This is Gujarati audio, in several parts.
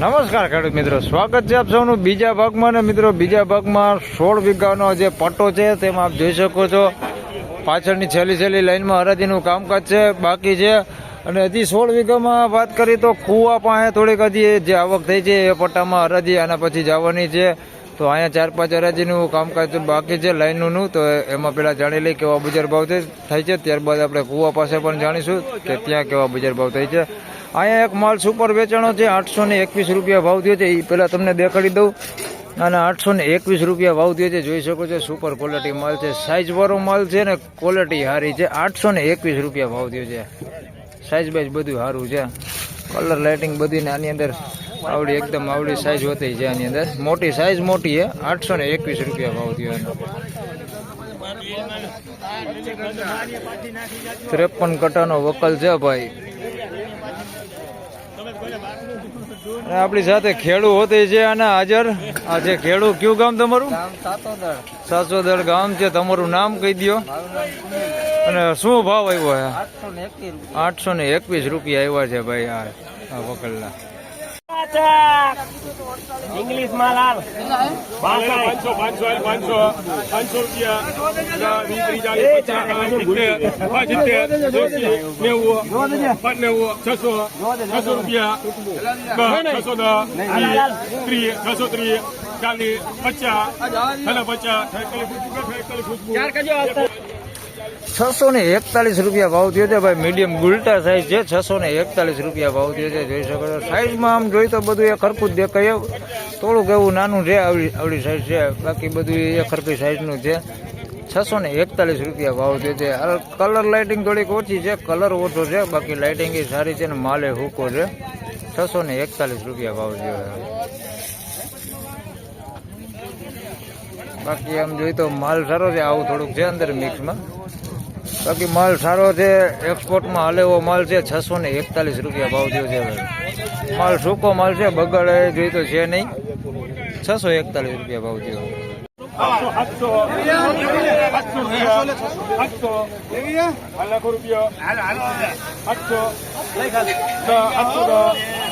નમસ્કાર ખેડૂત મિત્રો, સ્વાગત છે આપ સૌનું બીજા ભાગમાં ને મિત્રો, બીજા ભાગમાં સોળ વીઘાનો જે પટ્ટો છે તેમાં આપ જોઈ શકો છો. પાછળની છેલ્લી છેલ્લી લાઈનમાં હરાજીનું કામકાજ છે, બાકી છે. અને હજી સોળ વીઘામાં વાત કરીએ તો કુવા પાસે થોડીક હજી જે આવક થઈ છે, એ પટ્ટામાં હરાજી આના પછી જવાની છે. તો અહીંયા ચાર પાંચ હરાજીનું કામકાજ બાકી છે લાઈનનું, તો એમાં પેલા જાણી લઈ કેવા બજાર ભાવ થાય છે, ત્યારબાદ આપણે કુવા પાસે પણ જાણીશું કે ત્યાં કેવા બજાર ભાવ થાય છે. અહીંયા એક માલ સુપર વેચાણો છે, આઠસો ને એકવીસ રૂપિયા ભાવ થયો છે. એ પહેલાં તમને દેખાડી દઉં. અને આઠસો ને એકવીસ રૂપિયા ભાવ થયો છે. જોઈ શકો છો સુપર ક્વોલિટી માલ છે. સાઇઝવાળો માલ છે ને ક્વોલિટી સારી છે. આઠસો ને એકવીસ રૂપિયા ભાવ થયો છે. સાઇઝ બાઇઝ બધું સારું છે. કલર લાઇટિંગ બધી આની અંદર આવડી, એકદમ આવડી સાઇઝ હોતી છે આની અંદર. મોટી સાઇઝ મોટી છે. આઠસો ને એકવીસ રૂપિયા ભાવ થયો ત્રેપન કટાનો વકલ છે ભાઈ. અને આપણી સાથે ખેડૂ હોતી છે અને હાજર. આ છે ખેડૂ કયું ગામ તમારું? સાસોદર ગામ છે તમારું નામ કહી દો અને શું ભાવ આવ્યો આઠસો ને એકવીસ રૂપિયા. આવ્યા છે ભાઈ આ આ ઇંગ્લિશમાં લાલ પાંચસો પાંચસો પાંચસો પાંચસો રૂપિયા સિત્તેર નેવું નેવું છસો છસો રૂપિયા છસો દસ ત્રીસ છસો ત્રીસ ચાલીસ પચાસ પચાસ ચાર છસો ને એકતાલીસ રૂપિયા ભાવ થયો છે ભાઈ. મીડિયમ ગુલટા સાઈઝ છે, છસો ને એકતાલીસ રૂપિયા ભાવ થયો છે. જોઈ શકો છો સાઈઝમાં આમ જોઈ તો બધું એ ખરખું જ દેખાય. થોડુંક એવું નાનું છે, આવડી આવડી સાઈઝ છે. બાકી બધું એ ખરખી સાઈઝનું છે. છસો ને એકતાલીસ રૂપિયા ભાવ થયો છે. કલર લાઇટિંગ થોડીક ઓછી છે કલર ઓછો છે. બાકી લાઇટિંગ એ સારી છે ને માલે હૂકો છે. છસો ને એકતાલીસ રૂપિયા ભાવ થયો બાકી આમ જોઈ તો માલ સારો છે, આવું થોડુંક છે અંદર મિક્સમાં બાકી માલ સારો છે એક્સપોર્ટમાં હાલે એવો માલ છે છસો ને એકતાલીસ રૂપિયા ભાવ થયો છે માલ સૂકો માલ છે બગાડે જોઈ તો છે નહીં છસો એકતાલીસ રૂપિયા ભાવ થયો રૂપિયા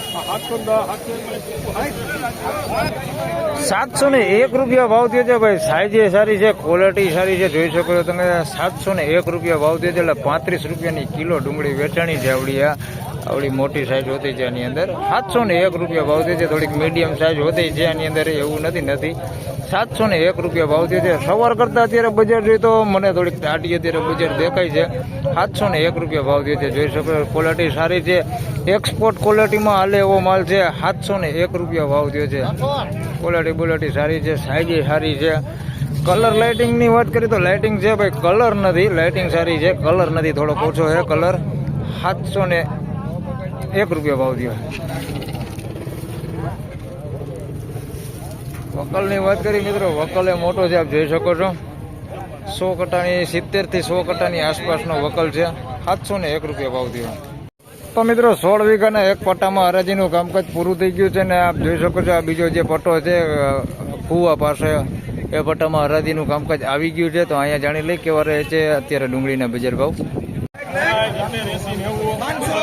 સાતસો ને એક રૂપિયા ભાવ છે ભાઈ. સાઈઝ સારી છે ક્વોલિટી સારી છે. જોઈ શકો છો તમે સાતસો ને એક રૂપિયા ભાવ છે, એટલે પાંત્રીસ રૂપિયાની કિલો ડુંગળી વેચાણી છે આવડી આ. આવડી મોટી સાઈઝ હોતી છે આની અંદર. સાતસો ને એક રૂપિયા ભાવ થયો થોડીક મીડિયમ સાઈઝ હોતી છે આની અંદર, એવું નથી નથી. સાતસો ને એક રૂપિયા ભાવ થયો છે સવાર કરતાં અત્યારે બજાર જોઈએ તો મને થોડીક દાટી અત્યારે બજાર દેખાય છે. સાતસો ને એક રૂપિયા ભાવ થયો છે જોઈ શકો ક્વોલિટી સારી છે. એક્સપોર્ટ ક્વોલિટીમાં હાલે એવો માલ છે. સાતસો ને એક રૂપિયા ભાવ થયો છે. ક્વોલિટી બોલિટી સારી છે સાઈઝ સારી છે. કલર લાઇટિંગની વાત કરીએ તો લાઇટિંગ છે ભાઈ કલર નથી. લાઇટિંગ સારી છે કલર નથી. થોડોક ઓછો છે કલર સાતસો ને એક રૂપિયા ભાવ થયો. વકલની વાત કરી મિત્રો વકલ એ મોટો છે આપ જોઈ શકો છો સો કટાની સિત્તેરથી સો કટાની આસપાસનો વકલ છે સાતસો ને એક રૂપિયા ભાવ થયો તો મિત્રો સોળ વીઘાના એક પટ્ટામાં હરાજીનું કામકાજ પૂરું થઈ ગયું છે ને આપ જોઈ શકો છો આ બીજો જે પટ્ટો છે કુવા પાસે એ પટ્ટામાં હરાજીનું કામકાજ આવી ગયું છે તો અહીંયા જાણી લઈ કેવા રહે છે અત્યારે ડુંગળીના બજાર ભાવ પાંચસો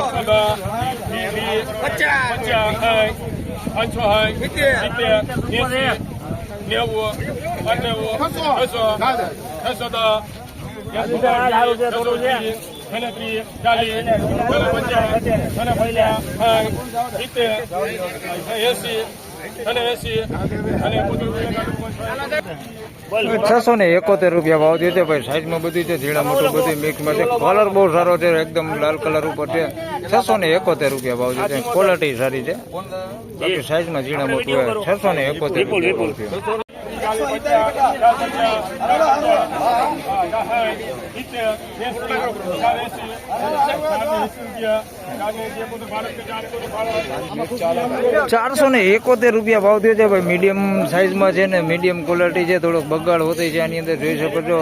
સિત્તેર એંસી નેવું નેવું છસો છસો દસ. અને ત્રીસ ચાલીસ અને પચાસ અને સિત્તેર એંસી છસો ને એકોતેર રૂપિયા ભાવ થયો છે ભાઈ સાઈઝમાં બધું છે ઝીણા મોટું બધું મિક્સમાં છે કલર બહુ સારો છે એકદમ લાલ કલર ઉપર છે છસો ને એકોતેર રૂપિયા ભાવ છે ક્વોલિટી સારી છે બાકી સાઈઝમાં ઝીણા મોટું હોય છસો ને એકોતેર રૂપિયા ચારસો ને એકોતેર રૂપિયા ભાવ થયો છે, ભાઈ મીડિયમ સાઇઝમાં છે ને મીડિયમ ક્વોલિટી છે, થોડોક બગાડ હોતી છે આની અંદર, જોઈ શકો છો.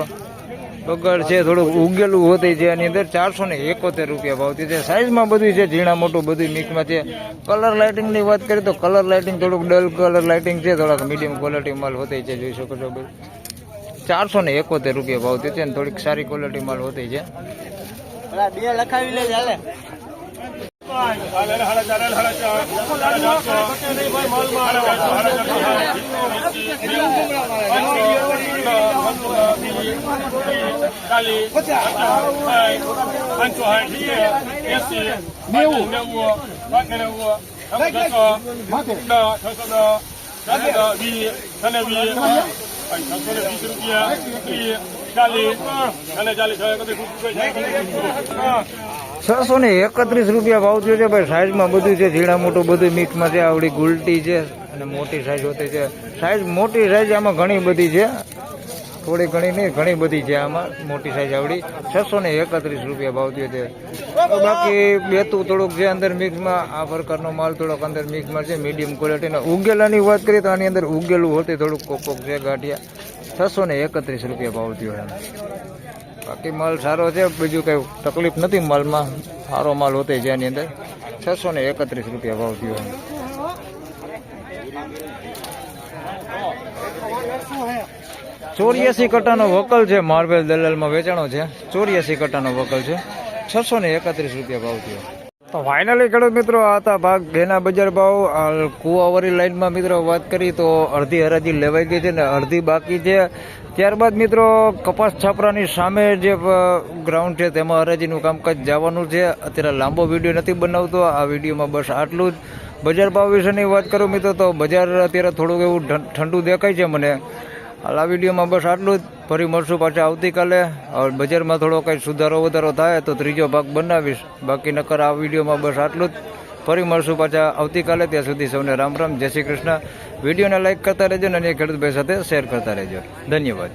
બગાડ છે, થોડુંક ઉગેલું હોતી છે આની અંદર, ચારસો ને એકોતેર રૂપિયા ભાવ થયો છે. સાઇઝમાં બધું છે, ઝીણા મોટું બધું મિક્સમાં છે. કલર લાઇટિંગની વાત કરીએ તો કલર લાઇટિંગ થોડુંક ડલ કલર લાઇટિંગ છે, થોડાક મીડિયમ ક્વોલિટી માલ હોતી છે, જોઈ શકો છો ભાઈ. ચારસો ને એકોતેર રૂપિયા ભાવ થયો છે અને થોડીક સારી ક્વોલિટી માલ હોતી છે બે લખાવી લે ચાલે નેવું નેવું નેવું છસો છસો છસો વીસ અને વીસ છસો ને એકત્રીસ રૂપિયા ભાવ થયો છે ભાઈ, સાઈઝમાં બધું છે, ઝીણા મોટું બધું મિક્સમાં છે, આવડી ગુલટી છે, અને મોટી સાઈઝ હોતી છે. સાઈઝ, મોટી સાઈઝ આમાં ઘણી બધી છે. થોડી ઘણી નહીં, ઘણી બધી છે આમાં. મોટી સાઈઝ આવડી. છસો ને એકત્રીસ રૂપિયા ભાવ થયો છે બાકી બેતું થોડુંક છે અંદર મિક્સમાં આ પ્રકારનો માલ થોડોક અંદર મિક્સમાં છે મીડિયમ ક્વોલિટીનો ઉગેલાની વાત કરીએ તો આની અંદર ઉગેલું હોતી થોડુંક કોક કોક છે ગાંઠિયા. છસો ને એકત્રીસ રૂપિયા ભાવ થયો એમ. બાકી માલ સારો છે, બીજું કંઈ તકલીફ નથી માલમાં. સારો માલ હોતે છે આની અંદર. છસો ને એકત્રીસ રૂપિયા ભાવ થયો છે. ચોર્યાસી કટ્ટાનો વકલ છે માર્બલ દલાલમાં વેચાણો છે. ચોર્યાસી કટ્ટાનો વકલ છે. છસો ને એકત્રીસ રૂપિયા ભાવ થયો. તો ફાઇનલી ખેડૂત મિત્રો હતા ભાગ ઘેના બજાર ભાવ. કુવાવરી લાઇનમાં મિત્રો વાત કરી તો અડધી હરાજી લેવાઈ ગઈ છે ને અડધી બાકી છે. ત્યારબાદ મિત્રો, કપાસ છાપરાની સામે જે ગ્રાઉન્ડ છે તેમાં હરાજીનું કામકાજ જવાનું છે. અત્યારે લાંબો વીડિયો નથી બનાવતો. આ વિડીયોમાં બસ આટલું જ. બજાર ભાવ વિશેની વાત કરું મિત્રો, તો બજાર અત્યારે થોડુંક એવું ઠંડુ દેખાય છે મને. હાલ આ વિડીયોમાં બસ આટલું જ. ફરી મળશું પાછા આવતીકાલે. બજારમાં થોડો કંઈ સુધારો વધારો થાય તો ત્રીજો ભાગ બનાવીશ. બાકી નકર આ વિડીયોમાં બસ આટલું જ. ફરી મળશું પાછા આવતીકાલે. ત્યાં સુધી સૌને રામ રામ. જય શ્રી કૃષ્ણ. વિડીયોને લાઇક કરતા રહેજો અને ખેડૂત ભાઈ સાથે શેર કરતા રહેજો. ધન્યવાદ.